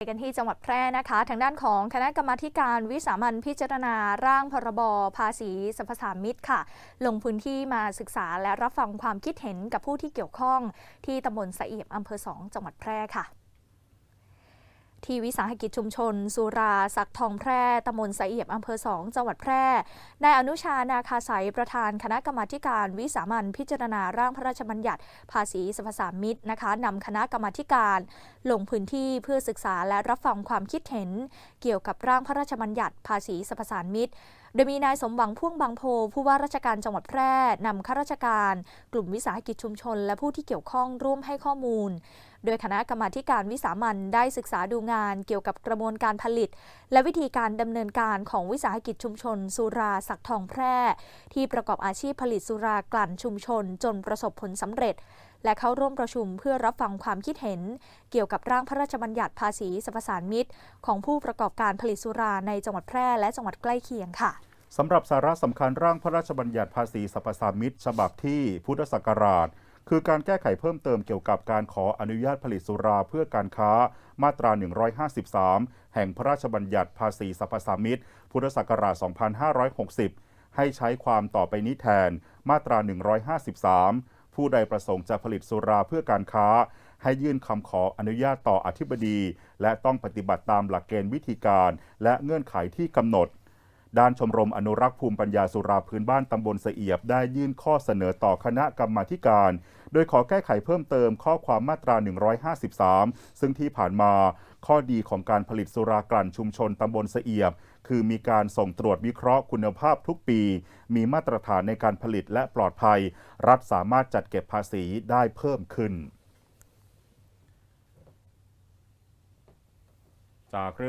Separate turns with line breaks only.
ไปกันที่จังหวัดแพร่นะคะ ทางด้านของคณะกรรมาการวิสามันพิจารณาร่างพรบภาษีสรรพสามิตค่ะ ลงพื้นที่มาศึกษาและรับฟังความคิดเห็นกับผู้ที่เกี่ยวข้อง ที่ตำบลสะเอียบอำเภอสองจังหวัดแพร่ค่ะ ที่วิสาหกิจชุมชน สุราสักทองแพร่ตำบลสะเอียบอำเภอสองจังหวัดแพร่นายอนุชานาคาสายประธานคณะกรรมาการวิสามันพิจารณาร่างพระราชบัญญัติ ภาษีสรรพสามิตนะคะนำคณะกรรมาการลงพื้นที่เพื่อศึกษาและรับฟังความคิดเห็น เกี่ยวกับร่างพระราชบัญญัติ ภาษีสรรพสามิตโดยมีนายสมหวังพ่วงบางโพ ผู้ว่าราชการจังหวัดแพร่นำข้าราชการ กลุ่มวิสาหกิจชุมชน และผู้ที่เกี่ยวข้องร่วมให้ข้อมูล โดยคณะกรรมาการวิสามันได้ศึกษาดูงานเกี่ยวกับกระบวนการผลิต และวิธีการดำเนินการของวิสาหกิจชุมชน สุราสักทองแพร่ ที่ประกอบอาชีพผลิตสุรากลั่นชุมชน จนประสบผลสำเร็จ และเข้าร่วมประชุมเพื่อรับฟังความคิดเห็น เกี่ยวกับร่างพระราชบัญญัติภาษีสรรพสานมิตของผู้ประกอบการผลิตสุราในจังหวัดแพร่และจังหวัดใกล้เคียงค่ะ
สำหรับสาระสำคัญร่างพระราชบัญญัติภาษีสรรพสามิตฉบับที่พุทธศักราช คือการแก้ไขเพิ่มเติมเกี่ยวกับการขออนุญาตผลิตสุราเพื่อการค้ามาตรา 153 แห่งพระราชบัญญัติภาษีสรรพสามิตพุทธศักราช 2560 ให้ใช้ความต่อไปนี้แทน มาตรา 153 ผู้ใดประสงค์จะผลิตสุราเพื่อการค้า ให้ยื่นคำขออนุญาตต่ออธิบดี และต้องปฏิบัติตามหลักเกณฑ์วิธีการ และเงื่อนไขที่กำหนด ด้านชมรมอนุรักษ์ภูมิปัญญาสุราพื้นบ้านตำบลเสียบ ได้ยื่นข้อเสนอต่อคณะกรรมาการ โดยขอแก้ไขเพิ่มเติมข้อความมาตรา 153 ซึ่งที่ผ่านมาข้อดีของการผลิตสุรากลั่นชุมชนตำบลเสียบ คือมีการส่งตรวจวิเคราะห์คุณภาพทุกปี มีมาตรฐานในการผลิตและปลอดภัย รัฐสามารถจัดเก็บภาษีได้เพิ่มขึ้น จากเรื่อง